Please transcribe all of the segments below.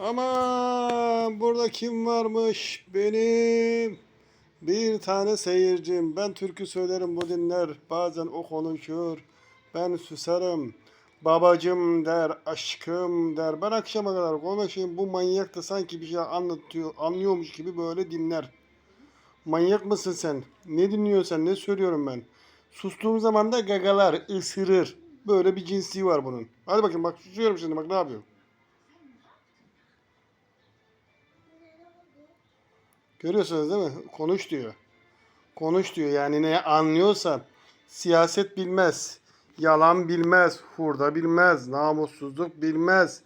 Ama burada kim varmış? Benim bir tane seyircim. Ben türkü söylerim bu dinler. Bazen o konuşur. Ben susarım. Babacım der, aşkım der. Ben akşama kadar konuşayım. Bu manyak da sanki bir şey anlatıyor, anlıyormuş gibi böyle dinler. Manyak mısın sen? Ne dinliyorsun? Ne söylüyorum ben? Sustuğum zaman da gagalar, ısırır. Böyle bir cinsliği var bunun. Hadi bakayım bak susuyorum şimdi bak ne yapıyorum. Görüyorsunuz değil mi? Konuş diyor. Konuş diyor. Yani ne anlıyorsan siyaset bilmez, yalan bilmez, hurda bilmez, namussuzluk bilmez,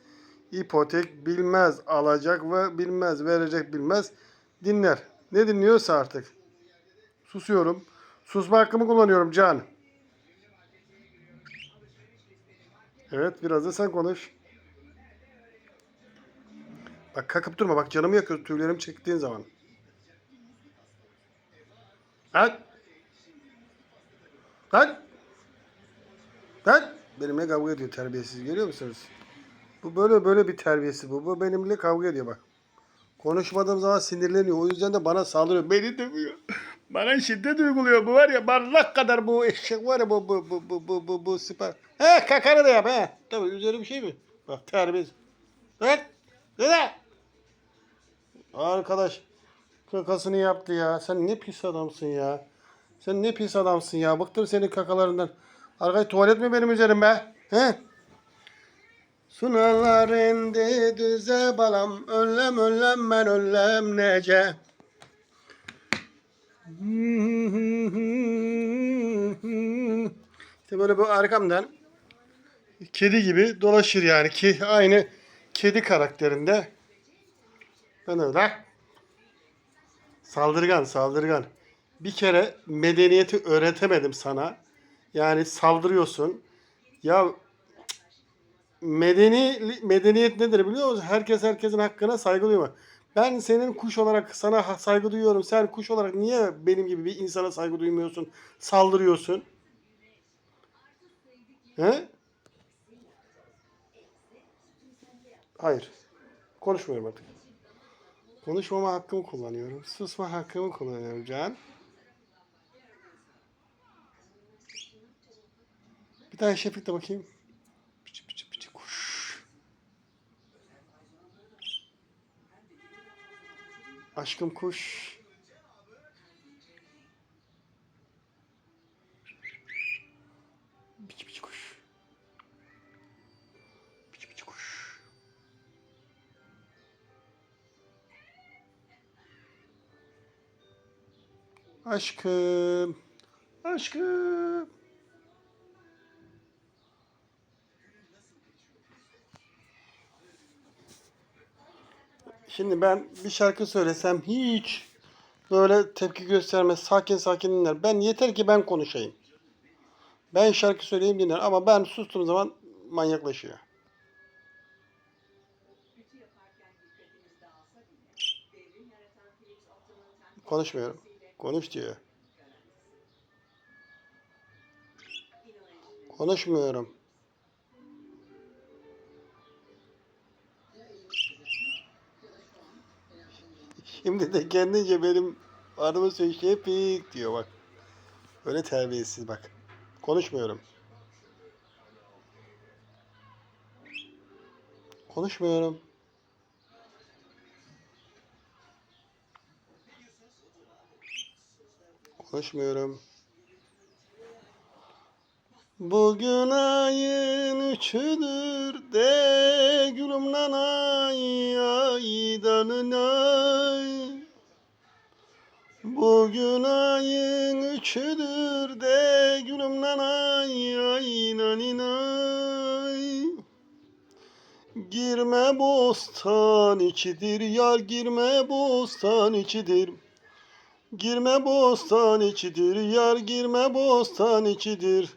ipotek bilmez, alacak ve bilmez, verecek bilmez. Dinler. Ne dinliyorsa artık. Susuyorum. Susma hakkımı kullanıyorum Can. Evet biraz da sen konuş. Bak kakıp durma bak canımı yakıyor tüylerim çektiğin zaman. Lan. Lan. Lan. Benimle kavga ediyor terbiyesiz görüyor musunuz? Bu böyle böyle bir terbiyesiz bu. Bu benimle kavga ediyor bak. Konuşmadığım zaman sinirleniyor. O yüzden de bana saldırıyor. Beni dövüyor. Bana şiddet uyguluyor. Bu var ya barlak kadar bu eşek var ya bu bu bu bu bu bu, bu süper. He kakarı da yap he. Tabii üzeri bir şey mi? Bak terbiyesiz. Evet. Dede. Arkadaş kakasını yaptı ya. Sen ne pis adamsın ya. Sen ne pis adamsın ya. Bıktım senin kakalarından. Arkadaş tuvalet mi benim üzerimde? He? Sunalar indi düze balam Önlem önlem ben önlem nece İşte böyle bu arkamdan kedi gibi dolaşır yani ki aynı kedi karakterinde ben öyle saldırgan saldırgan bir kere medeniyeti öğretemedim sana yani saldırıyorsun ya medeni medeniyet nedir biliyor musun? Herkes herkesin hakkına saygı duyma. Ben senin kuş olarak sana saygı duyuyorum. Sen kuş olarak niye benim gibi bir insana saygı duymuyorsun? Saldırıyorsun. He? Hayır. Konuşmuyorum artık. Konuşmama hakkımı kullanıyorum. Susma hakkımı kullanıyorum Can. Bir daha Şefik de bakayım. Piçi piçi piçi kuş. Aşkım kuş. Aşkım. Aşkım. Şimdi ben bir şarkı söylesem hiç böyle tepki göstermez, sakin sakin dinler. Ben yeter ki ben konuşayım. Ben şarkı söyleyeyim dinler ama ben sustuğum zaman manyaklaşıyor. Konuşmuyorum. Konuş diyor. Konuşmuyorum. Şimdi de kendince benim adıma söylüyor Şefik diyor bak. Öyle terbiyesiz bak. Konuşmuyorum. Konuşmuyorum. Konuşmuyorum. Bugün ayın üçüdür de gülüm nanay ay. Bugün ayın üçüdür de gülüm nanay ay. Girme bostan içidir yar girme bostan içidir. Girme bostan içidir yar girme bostan içidir.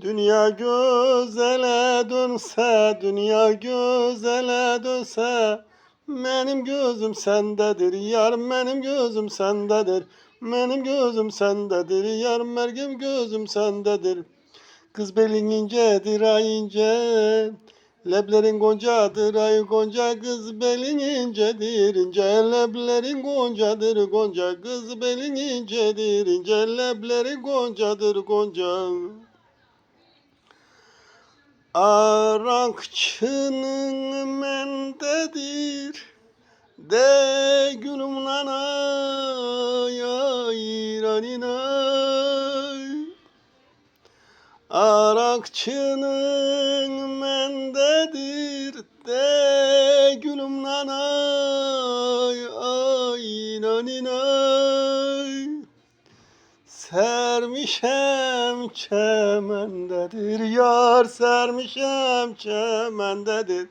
Dünya gözele dönse, dünya gözele dönse Benim gözüm sendedir yar, benim gözüm sendedir. Benim gözüm sendedir yar, mergim gözüm sendedir. Kız belin incedir ay ince Leblerin goncadır ay gonca kız belin incedir. İnce leblerin goncadır gonca kız belin incedir. İnce leblerin goncadır gonca. Arakçının mendedir. De gülüm nanay ay raninay Arakçının mendedir de gülüm nanay ay naninay Sermişem çemendedir yar sermişem çemendedir.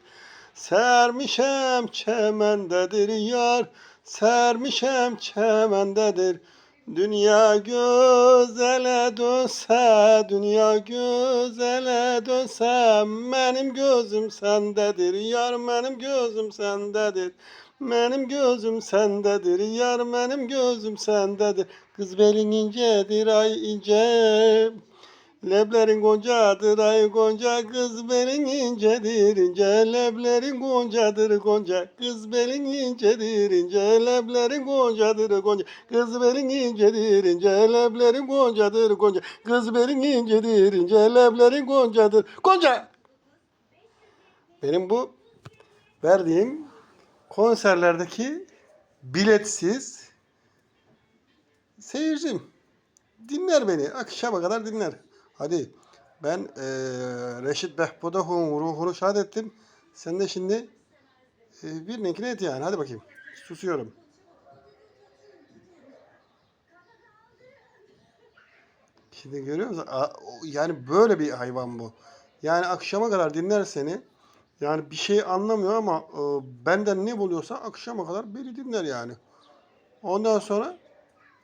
Sermişem çemendedir yar sermişem çemendedir Dünya gözele dönse, dünya gözele dönse Benim gözüm sendedir, yar benim gözüm sendedir. Benim gözüm sendedir, yar benim gözüm sendedir. Kız belin incedir, ay ince Leblerin goncadır ay gonca kız belin incedir ince leblerin goncadır gonca kız belin incedir ince leblerin goncadır gonca kız belin incedir ince leblerin goncadır gonca kız belin incedir ince leblerin goncadır gonca benim bu verdiğim konserlerdeki biletsiz seyircim dinler beni akşama kadar dinler. Hadi ben eee Reşit Behbudah'ın ruhunu şad ettim. Sen de şimdi eee bir nekine et yani. Hadi bakayım. Susuyorum. Şimdi görüyor musun? Yani böyle bir hayvan bu. Yani akşama kadar dinler seni. Yani bir şey anlamıyor ama e, benden ne buluyorsa akşama kadar beni dinler yani. Ondan sonra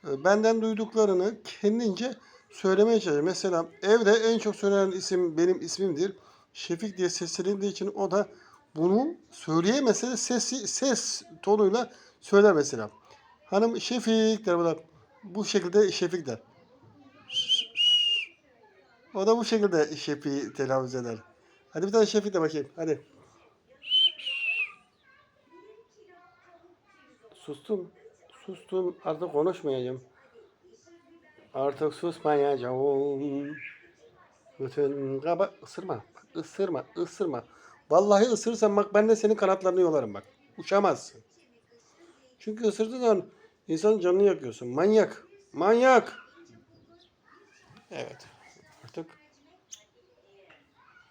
e, benden duyduklarını kendince söylemeye çalışıyor. Mesela evde en çok söylenen isim benim ismimdir. Şefik diye seslenildiği için o da bunu söyleyemese de sesi, ses tonuyla söyler mesela. Hanım Şefik der bu da. Bu şekilde Şefik der. O da bu şekilde Şefik'i telaffuz eder. Hadi bir tane Şefik de bakayım. Hadi. Sustum. Sustum. Artık konuşmayacağım. Artık susmayacağım. Bütün kaba ısırma. Bak, ısırma. Vallahi ısırırsan bak ben de senin kanatlarını yolarım bak. Uçamazsın. Çünkü ısırdığın zaman insanın canını yakıyorsun. Manyak. Manyak. Evet. Artık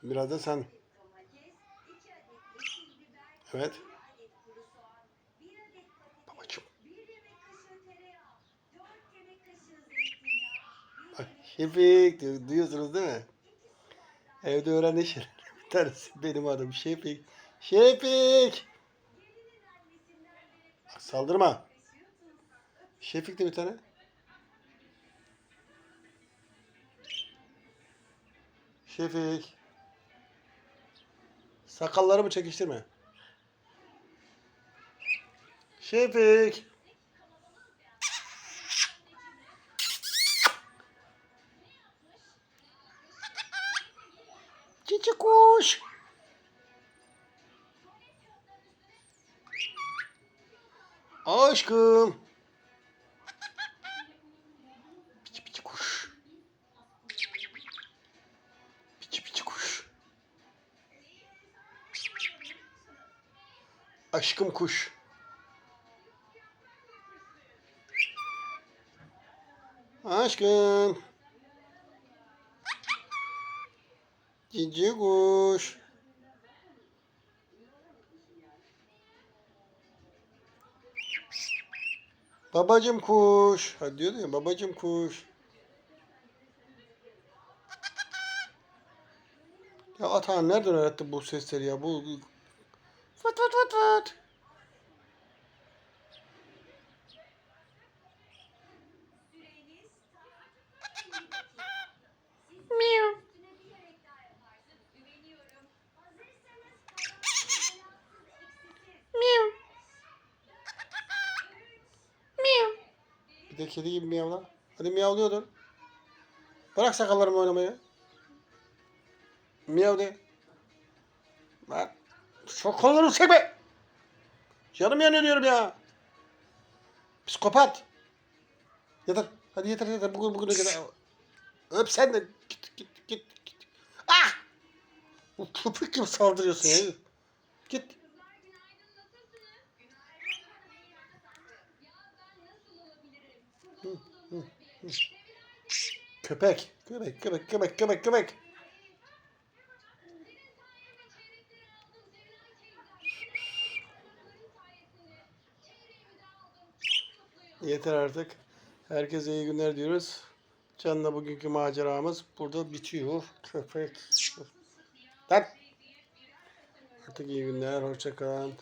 biraz da sen. Evet. Şefik diyor- duyuyorsunuz değil mi? Evde öğrendi şeyler. Bir tanesi benim adım Şefik. Şefik! Saldırma. Şefik de bir tane. Şefik. Sakallarımı çekiştirme. Şefik. Cici kuş. Aşkım. Piçi piçi kuş. Piçi piçi kuş. Aşkım kuş. Aşkım. Cici kuş. Babacım kuş. Hadi diyordu ya babacım kuş. Ya Atahan nereden öğretti bu sesleri ya? Bu fıt fıt fıt fıt. Bir de kedi gibi miyavla. Hadi miyavlıyordun. Bırak sakallarımı oynamayı. Miyav de. Bak. Çok kolunu çekme. Canım yanıyor diyorum ya. Psikopat. Yeter. Hadi yeter yeter. Bugün bugüne kadar. Öp sen de. Git git git. git. Ah! Bu köpek gibi saldırıyorsun ya. Git. Köpek. Köpek köpek köpek köpek köpek. Yeter artık. Herkese iyi günler diyoruz. Can'la bugünkü maceramız burada bitiyor. Köpek. Lan. Artık iyi günler. Hoşça kalın.